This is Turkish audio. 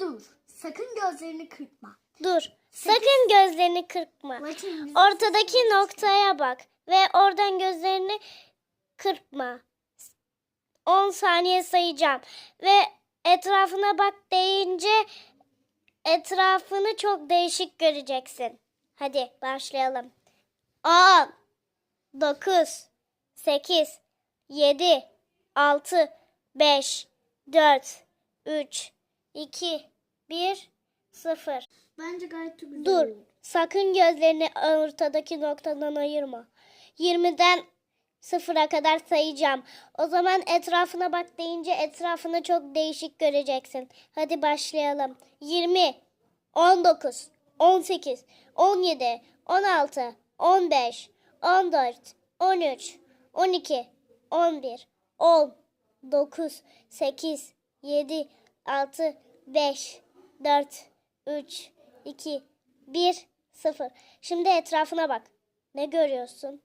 Dur. Sakın gözlerini kırpma. Dur. Sakın gözlerini kırpma. Ortadaki noktaya bak ve oradan gözlerini kırpma. 10 saniye sayacağım ve etrafına bak deyince etrafını çok değişik göreceksin. Hadi başlayalım. 10 9 8 7 6 5 4 3 2 1 0 Bence gayet de güzel. Dur. oldu. Sakın gözlerini ortadaki noktadan ayırma. 20'den sıfıra kadar sayacağım. O zaman etrafına bak deyince etrafını çok değişik göreceksin. Hadi başlayalım. 20, 19, 18, 17, 16, 15, 14, 13, 12, 11, 10, 9, 8, 7, 6, 5, 4, 3, 2, 1, 0. Şimdi etrafına bak. Ne görüyorsun?